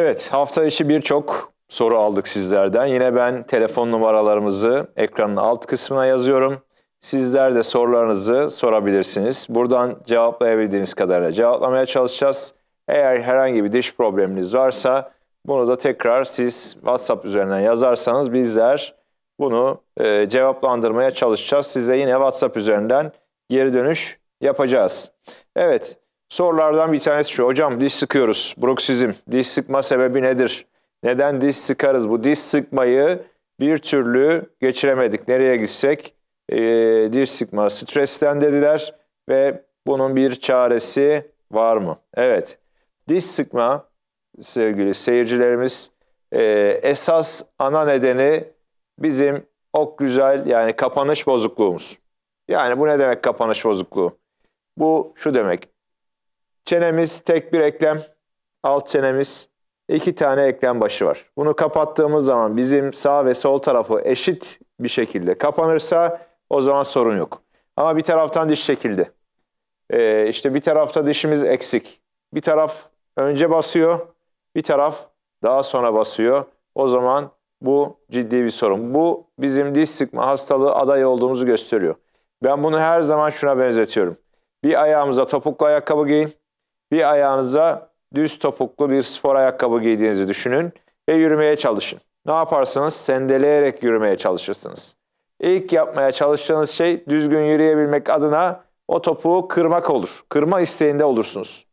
Evet, hafta içi birçok soru aldık sizlerden. Yine ben telefon numaralarımızı ekranın alt kısmına yazıyorum. Sizler de sorularınızı sorabilirsiniz. Buradan cevaplayabildiğimiz kadarıyla cevaplamaya çalışacağız. Eğer herhangi bir diş probleminiz varsa bunu da tekrar siz WhatsApp üzerinden yazarsanız bizler bunu e, cevaplandırmaya çalışacağız. Size yine WhatsApp üzerinden geri dönüş yapacağız. Evet, sorulardan bir tanesi şu. Hocam diş sıkıyoruz. Bruksizm. Diş sıkma sebebi nedir? Neden diş sıkarız? Bu diş sıkmayı bir türlü geçiremedik. Nereye gitsek e, diş sıkma stresten dediler ve bunun bir çaresi var mı? Evet. Diş sıkma sevgili seyircilerimiz e, esas ana nedeni bizim ok güzel yani kapanış bozukluğumuz. Yani bu ne demek kapanış bozukluğu? Bu şu demek. Çenemiz tek bir eklem, alt çenemiz iki tane eklem başı var. Bunu kapattığımız zaman bizim sağ ve sol tarafı eşit bir şekilde kapanırsa o zaman sorun yok. Ama bir taraftan diş çekildi. Ee, işte bir tarafta dişimiz eksik. Bir taraf önce basıyor, bir taraf daha sonra basıyor. O zaman bu ciddi bir sorun. Bu bizim diş sıkma hastalığı adayı olduğumuzu gösteriyor. Ben bunu her zaman şuna benzetiyorum. Bir ayağımıza topuklu ayakkabı giyin, bir ayağınıza düz topuklu bir spor ayakkabı giydiğinizi düşünün ve yürümeye çalışın. Ne yaparsınız? Sendeleyerek yürümeye çalışırsınız. İlk yapmaya çalıştığınız şey düzgün yürüyebilmek adına o topuğu kırmak olur. Kırma isteğinde olursunuz.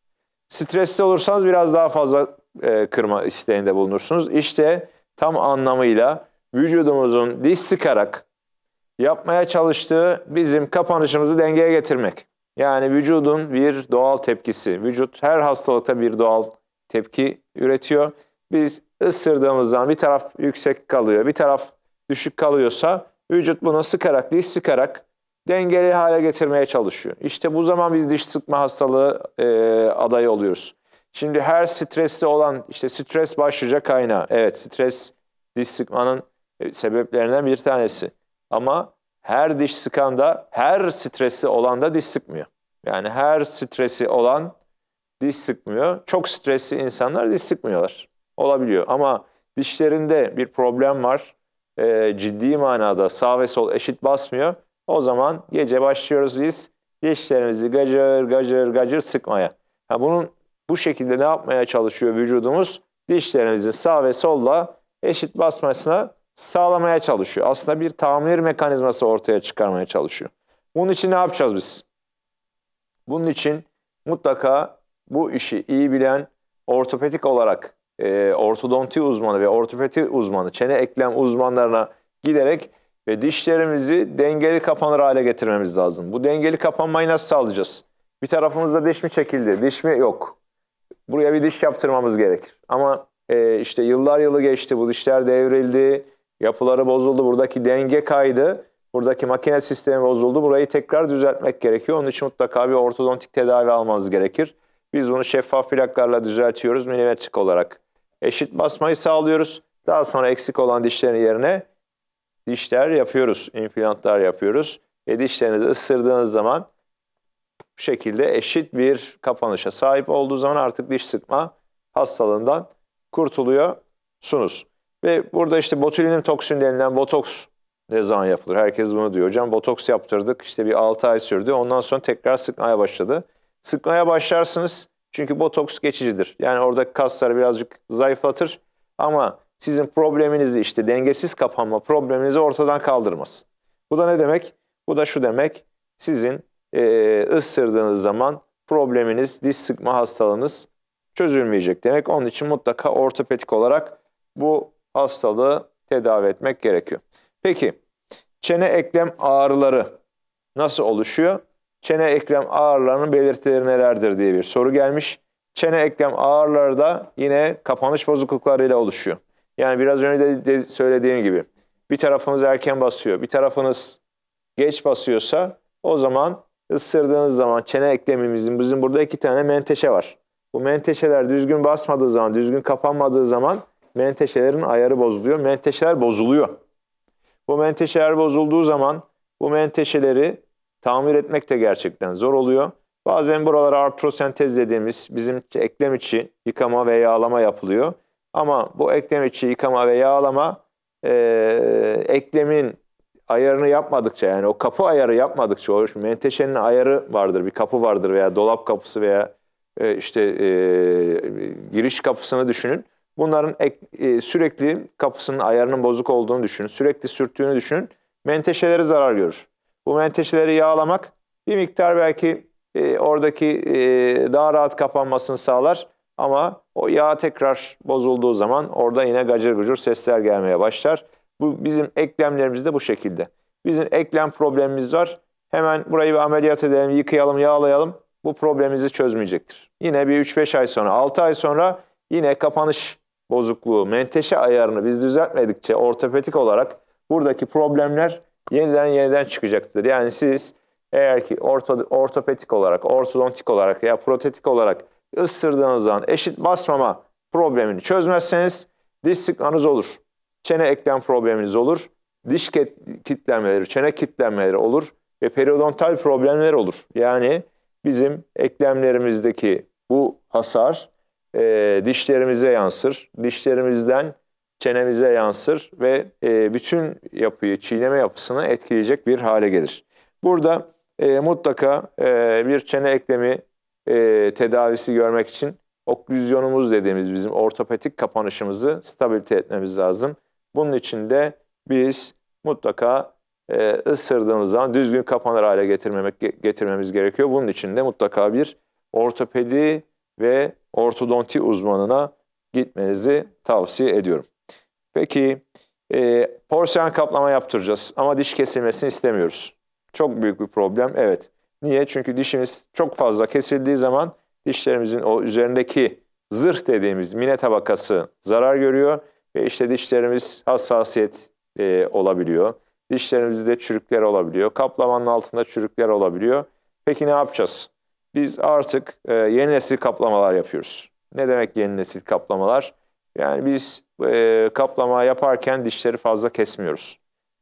Stresli olursanız biraz daha fazla e, kırma isteğinde bulunursunuz. İşte tam anlamıyla vücudumuzun diş sıkarak yapmaya çalıştığı bizim kapanışımızı dengeye getirmek. Yani vücudun bir doğal tepkisi. Vücut her hastalıkta bir doğal tepki üretiyor. Biz ısırdığımızdan bir taraf yüksek kalıyor, bir taraf düşük kalıyorsa vücut bunu sıkarak, diş sıkarak dengeli hale getirmeye çalışıyor. İşte bu zaman biz diş sıkma hastalığı e, adayı oluyoruz. Şimdi her stresli olan, işte stres başlıca kaynağı. Evet stres diş sıkmanın e, sebeplerinden bir tanesi. Ama her diş sıkan da her stresli olan da diş sıkmıyor. Yani her stresi olan diş sıkmıyor. Çok stresli insanlar diş sıkmıyorlar. Olabiliyor ama dişlerinde bir problem var. E, ciddi manada sağ ve sol eşit basmıyor. O zaman gece başlıyoruz biz dişlerimizi gacır gacır gacır sıkmaya. Ha bunun bu şekilde ne yapmaya çalışıyor vücudumuz? Dişlerimizin sağ ve solla eşit basmasına sağlamaya çalışıyor. Aslında bir tamir mekanizması ortaya çıkarmaya çalışıyor. Bunun için ne yapacağız biz? Bunun için mutlaka bu işi iyi bilen ortopedik olarak e, ortodonti uzmanı ve ortopedi uzmanı, çene eklem uzmanlarına giderek ve dişlerimizi dengeli kapanır hale getirmemiz lazım. Bu dengeli kapanmayı nasıl sağlayacağız? Bir tarafımızda diş mi çekildi, diş mi yok? Buraya bir diş yaptırmamız gerekir. Ama e, işte yıllar yılı geçti, bu dişler devrildi, yapıları bozuldu, buradaki denge kaydı. Buradaki makine sistemi bozuldu. Burayı tekrar düzeltmek gerekiyor. Onun için mutlaka bir ortodontik tedavi almanız gerekir. Biz bunu şeffaf plaklarla düzeltiyoruz milimetrik olarak. Eşit basmayı sağlıyoruz. Daha sonra eksik olan dişlerin yerine dişler yapıyoruz, implantlar yapıyoruz. Ve dişlerinizi ısırdığınız zaman bu şekilde eşit bir kapanışa sahip olduğu zaman artık diş sıkma hastalığından kurtuluyorsunuz. Ve burada işte botulinum toksin denilen botoks ne zaman yapılır? Herkes bunu diyor. Hocam botoks yaptırdık işte bir 6 ay sürdü. Ondan sonra tekrar sıkmaya başladı. Sıkmaya başlarsınız çünkü botoks geçicidir. Yani oradaki kasları birazcık zayıflatır ama sizin probleminizi işte dengesiz kapanma probleminizi ortadan kaldırmaz. Bu da ne demek? Bu da şu demek. Sizin e, ısırdığınız zaman probleminiz, diş sıkma hastalığınız çözülmeyecek demek. Onun için mutlaka ortopedik olarak bu hastalığı tedavi etmek gerekiyor. Peki çene eklem ağrıları nasıl oluşuyor? Çene eklem ağrılarının belirtileri nelerdir diye bir soru gelmiş. Çene eklem ağrıları da yine kapanış bozukluklarıyla oluşuyor. Yani biraz önce de söylediğim gibi bir tarafınız erken basıyor, bir tarafınız geç basıyorsa o zaman ısırdığınız zaman çene eklemimizin bizim burada iki tane menteşe var. Bu menteşeler düzgün basmadığı zaman, düzgün kapanmadığı zaman menteşelerin ayarı bozuluyor. Menteşeler bozuluyor. Bu menteşeler bozulduğu zaman bu menteşeleri tamir etmek de gerçekten zor oluyor. Bazen buralara artrosentez dediğimiz bizim eklem içi yıkama ve yağlama yapılıyor. Ama bu eklem içi yıkama ve yağlama e, eklemin ayarını yapmadıkça yani o kapı ayarı yapmadıkça o menteşenin ayarı vardır bir kapı vardır veya dolap kapısı veya e, işte e, giriş kapısını düşünün. Bunların ek, e, sürekli kapısının ayarının bozuk olduğunu düşünün. Sürekli sürttüğünü düşünün. Menteşeleri zarar görür. Bu menteşeleri yağlamak bir miktar belki e, oradaki e, daha rahat kapanmasını sağlar. Ama o yağ tekrar bozulduğu zaman orada yine gacır gucur sesler gelmeye başlar. Bu bizim eklemlerimizde bu şekilde. Bizim eklem problemimiz var. Hemen burayı bir ameliyat edelim, yıkayalım, yağlayalım. Bu problemimizi çözmeyecektir. Yine bir 3-5 ay sonra, 6 ay sonra yine kapanış bozukluğu, menteşe ayarını biz düzeltmedikçe ortopedik olarak buradaki problemler yeniden yeniden çıkacaktır. Yani siz eğer ki orto, ortopedik olarak, ortodontik olarak ya protetik olarak ısırdığınız zaman eşit basmama problemini çözmezseniz diş sıkmanız olur. Çene eklem probleminiz olur. Diş kitlenmeleri, çene kitlenmeleri olur ve periodontal problemler olur. Yani bizim eklemlerimizdeki bu hasar e, dişlerimize yansır. Dişlerimizden çenemize yansır ve e, bütün yapıyı, çiğneme yapısını etkileyecek bir hale gelir. Burada e, mutlaka e, bir çene eklemi e, tedavisi görmek için oklüzyonumuz dediğimiz bizim ortopedik kapanışımızı stabilite etmemiz lazım. Bunun için de biz mutlaka e, ısırdığımız zaman düzgün kapanır hale getirmemek getirmemiz gerekiyor. Bunun için de mutlaka bir ortopedi ve ortodonti uzmanına gitmenizi tavsiye ediyorum. Peki e, porselen kaplama yaptıracağız ama diş kesilmesini istemiyoruz. Çok büyük bir problem evet. Niye? Çünkü dişimiz çok fazla kesildiği zaman dişlerimizin o üzerindeki zırh dediğimiz mine tabakası zarar görüyor ve işte dişlerimiz hassasiyet e, olabiliyor. Dişlerimizde çürükler olabiliyor. Kaplamanın altında çürükler olabiliyor. Peki ne yapacağız? Biz artık e, yeni nesil kaplamalar yapıyoruz. Ne demek yeni nesil kaplamalar? Yani biz e, kaplama yaparken dişleri fazla kesmiyoruz.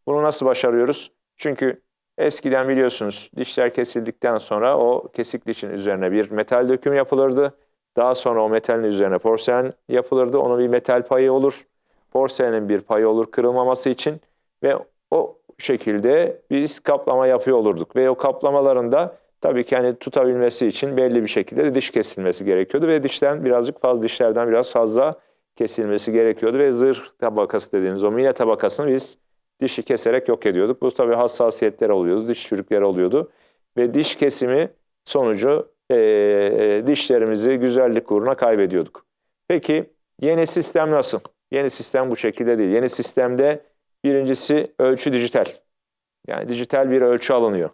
Bunu nasıl başarıyoruz? Çünkü eskiden biliyorsunuz dişler kesildikten sonra o kesik dişin üzerine bir metal döküm yapılırdı. Daha sonra o metalin üzerine porselen yapılırdı. Onun bir metal payı olur. Porselenin bir payı olur kırılmaması için ve o şekilde biz kaplama yapıyor olurduk. Ve o kaplamaların da tabii ki hani tutabilmesi için belli bir şekilde de diş kesilmesi gerekiyordu ve dişten birazcık fazla dişlerden biraz fazla kesilmesi gerekiyordu ve zırh tabakası dediğimiz o mine tabakasını biz dişi keserek yok ediyorduk. Bu tabii hassasiyetler oluyordu, diş çürükleri oluyordu ve diş kesimi sonucu e, dişlerimizi güzellik uğruna kaybediyorduk. Peki yeni sistem nasıl? Yeni sistem bu şekilde değil. Yeni sistemde birincisi ölçü dijital. Yani dijital bir ölçü alınıyor.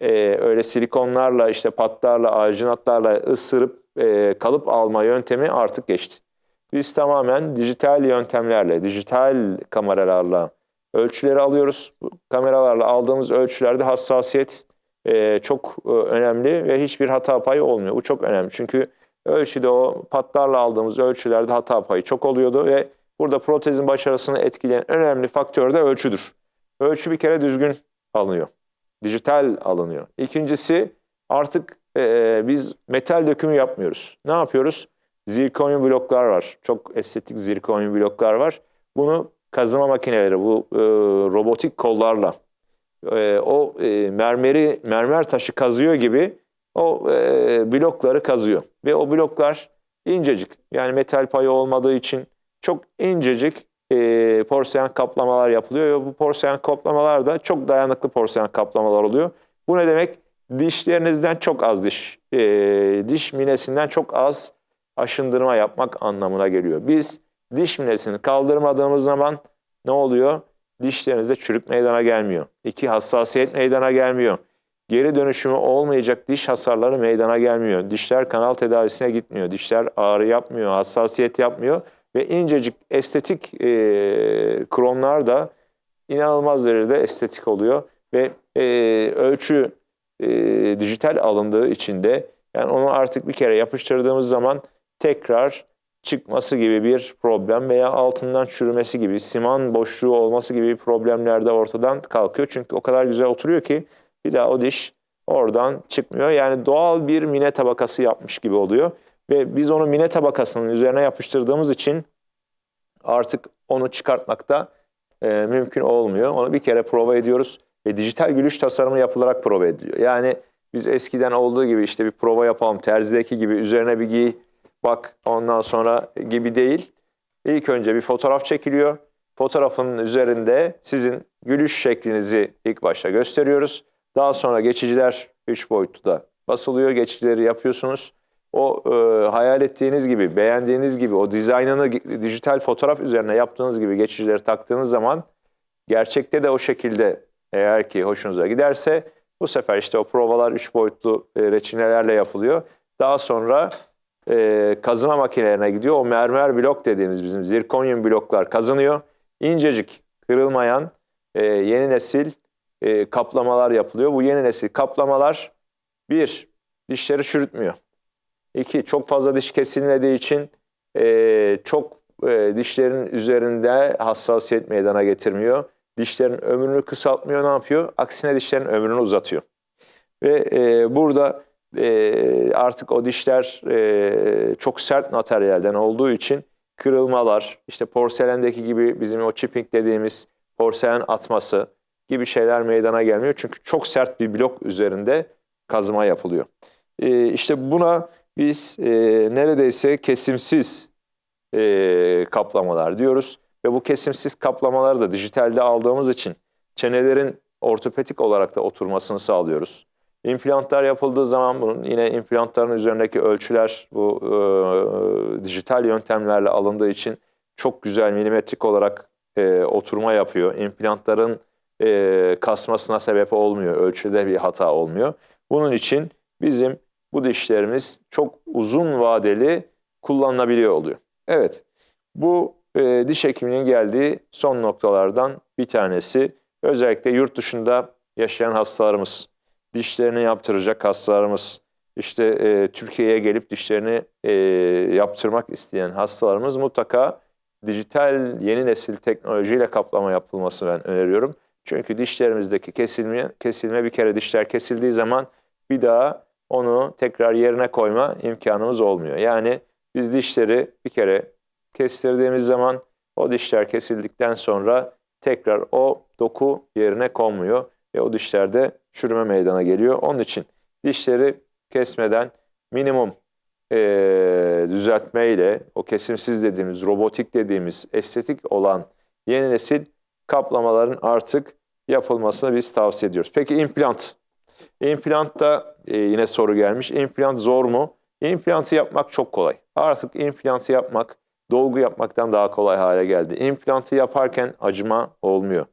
Ee, öyle silikonlarla, işte patlarla, arginatlarla ısırıp e, kalıp alma yöntemi artık geçti. Biz tamamen dijital yöntemlerle, dijital kameralarla ölçüleri alıyoruz. Bu kameralarla aldığımız ölçülerde hassasiyet e, çok e, önemli ve hiçbir hata payı olmuyor. Bu çok önemli çünkü ölçüde o patlarla aldığımız ölçülerde hata payı çok oluyordu ve burada protezin başarısını etkileyen önemli faktör de ölçüdür. Ölçü bir kere düzgün alınıyor. Dijital alınıyor. İkincisi artık e, biz metal dökümü yapmıyoruz. Ne yapıyoruz? Zirkonyum bloklar var. Çok estetik zirkonyum bloklar var. Bunu kazıma makineleri, bu e, robotik kollarla e, o e, mermeri mermer taşı kazıyor gibi o e, blokları kazıyor. Ve o bloklar incecik. Yani metal payı olmadığı için çok incecik e, porselen kaplamalar yapılıyor. Ve bu porselen kaplamalar da çok dayanıklı porselen kaplamalar oluyor. Bu ne demek? Dişlerinizden çok az diş, e, diş minesinden çok az aşındırma yapmak anlamına geliyor. Biz diş minesini kaldırmadığımız zaman ne oluyor? Dişlerinizde çürük meydana gelmiyor. İki hassasiyet meydana gelmiyor. Geri dönüşümü olmayacak diş hasarları meydana gelmiyor. Dişler kanal tedavisine gitmiyor. Dişler ağrı yapmıyor, hassasiyet yapmıyor. Ve incecik estetik e, kronlar da inanılmaz derecede estetik oluyor. Ve e, ölçü e, dijital alındığı için de yani onu artık bir kere yapıştırdığımız zaman tekrar çıkması gibi bir problem veya altından çürümesi gibi, siman boşluğu olması gibi problemler de ortadan kalkıyor. Çünkü o kadar güzel oturuyor ki bir daha o diş oradan çıkmıyor. Yani doğal bir mine tabakası yapmış gibi oluyor. Ve biz onu mine tabakasının üzerine yapıştırdığımız için artık onu çıkartmakta e, mümkün olmuyor. Onu bir kere prova ediyoruz ve dijital gülüş tasarımı yapılarak prova ediliyor. Yani biz eskiden olduğu gibi işte bir prova yapalım, terzideki gibi üzerine bir giy, bak ondan sonra gibi değil. İlk önce bir fotoğraf çekiliyor. Fotoğrafın üzerinde sizin gülüş şeklinizi ilk başta gösteriyoruz. Daha sonra geçiciler 3 boyutlu basılıyor. Geçicileri yapıyorsunuz. O e, hayal ettiğiniz gibi, beğendiğiniz gibi, o dizaynını dijital fotoğraf üzerine yaptığınız gibi geçicileri taktığınız zaman gerçekte de o şekilde eğer ki hoşunuza giderse bu sefer işte o provalar 3 boyutlu e, reçinelerle yapılıyor. Daha sonra e, kazıma makinelerine gidiyor. O mermer blok dediğimiz bizim zirkonyum bloklar kazınıyor. İncecik, kırılmayan e, yeni nesil e, kaplamalar yapılıyor. Bu yeni nesil kaplamalar bir, dişleri çürütmüyor. İki, çok fazla diş kesilmediği için e, çok e, dişlerin üzerinde hassasiyet meydana getirmiyor. Dişlerin ömrünü kısaltmıyor, ne yapıyor? Aksine dişlerin ömrünü uzatıyor. Ve e, burada e, artık o dişler e, çok sert materyalden olduğu için kırılmalar, işte porselendeki gibi bizim o chipping dediğimiz porselen atması gibi şeyler meydana gelmiyor. Çünkü çok sert bir blok üzerinde kazma yapılıyor. E, işte buna biz e, neredeyse kesimsiz e, kaplamalar diyoruz. Ve bu kesimsiz kaplamaları da dijitalde aldığımız için çenelerin ortopedik olarak da oturmasını sağlıyoruz. İmplantlar yapıldığı zaman bunun yine implantların üzerindeki ölçüler bu e, dijital yöntemlerle alındığı için çok güzel milimetrik olarak e, oturma yapıyor. İmplantların e, kasmasına sebep olmuyor, ölçüde bir hata olmuyor. Bunun için bizim bu dişlerimiz çok uzun vadeli kullanılabiliyor oluyor. Evet, bu e, diş hekimliğinin geldiği son noktalardan bir tanesi. Özellikle yurt dışında yaşayan hastalarımız, dişlerini yaptıracak hastalarımız, işte e, Türkiye'ye gelip dişlerini e, yaptırmak isteyen hastalarımız mutlaka dijital yeni nesil teknolojiyle kaplama yapılması ben öneriyorum. Çünkü dişlerimizdeki kesilme, kesilme bir kere dişler kesildiği zaman bir daha onu tekrar yerine koyma imkanımız olmuyor. Yani biz dişleri bir kere kestirdiğimiz zaman o dişler kesildikten sonra tekrar o doku yerine konmuyor ve o dişlerde çürüme meydana geliyor. Onun için dişleri kesmeden minimum e, düzeltmeyle o kesimsiz dediğimiz, robotik dediğimiz, estetik olan yeni nesil kaplamaların artık yapılmasını biz tavsiye ediyoruz. Peki implant? İmplantta e, yine soru gelmiş. İmplant zor mu? İmplantı yapmak çok kolay. Artık implantı yapmak dolgu yapmaktan daha kolay hale geldi. İmplantı yaparken acıma olmuyor.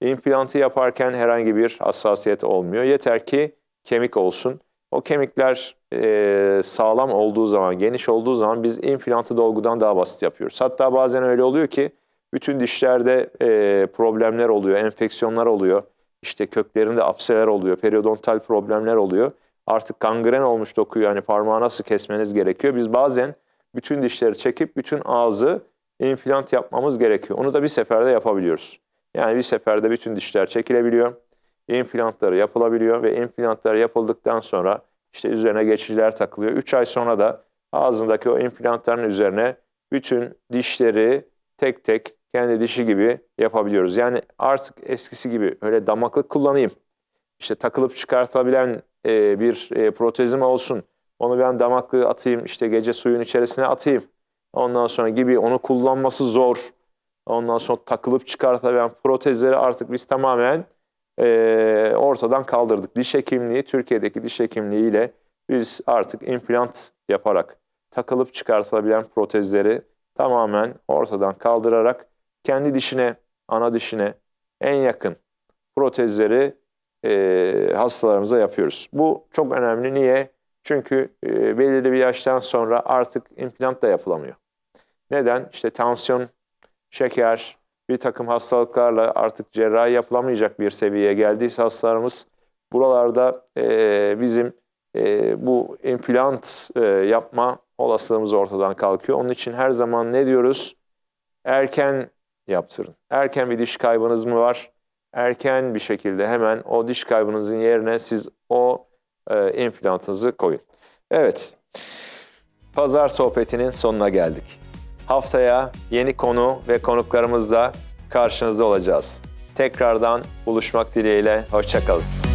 İmplantı yaparken herhangi bir hassasiyet olmuyor. Yeter ki kemik olsun. O kemikler e, sağlam olduğu zaman, geniş olduğu zaman biz implantı dolgudan daha basit yapıyoruz. Hatta bazen öyle oluyor ki bütün dişlerde e, problemler oluyor, enfeksiyonlar oluyor. İşte köklerinde apseler oluyor, periodontal problemler oluyor. Artık kangren olmuş dokuyu yani parmağı nasıl kesmeniz gerekiyor. Biz bazen bütün dişleri çekip bütün ağzı implant yapmamız gerekiyor. Onu da bir seferde yapabiliyoruz. Yani bir seferde bütün dişler çekilebiliyor. İmplantları yapılabiliyor ve implantlar yapıldıktan sonra işte üzerine geçiciler takılıyor. 3 ay sonra da ağzındaki o implantların üzerine bütün dişleri tek tek kendi dişi gibi yapabiliyoruz. Yani artık eskisi gibi öyle damaklık kullanayım, işte takılıp çıkartabilen e, bir e, protezim olsun, onu ben damaklığı atayım, işte gece suyun içerisine atayım. Ondan sonra gibi onu kullanması zor. Ondan sonra takılıp çıkartabilen protezleri artık biz tamamen e, ortadan kaldırdık. Diş hekimliği, Türkiye'deki diş hekimliğiyle biz artık implant yaparak takılıp çıkartılabilen protezleri tamamen ortadan kaldırarak kendi dişine, ana dişine en yakın protezleri e, hastalarımıza yapıyoruz. Bu çok önemli. Niye? Çünkü e, belirli bir yaştan sonra artık implant da yapılamıyor. Neden? İşte tansiyon, şeker, bir takım hastalıklarla artık cerrahi yapılamayacak bir seviyeye geldiyse hastalarımız buralarda e, bizim e, bu implant e, yapma olasılığımız ortadan kalkıyor. Onun için her zaman ne diyoruz? Erken yaptırın. Erken bir diş kaybınız mı var? Erken bir şekilde hemen o diş kaybınızın yerine siz o e, implantınızı koyun. Evet, pazar sohbetinin sonuna geldik. Haftaya yeni konu ve konuklarımızla karşınızda olacağız. Tekrardan buluşmak dileğiyle. Hoşçakalın.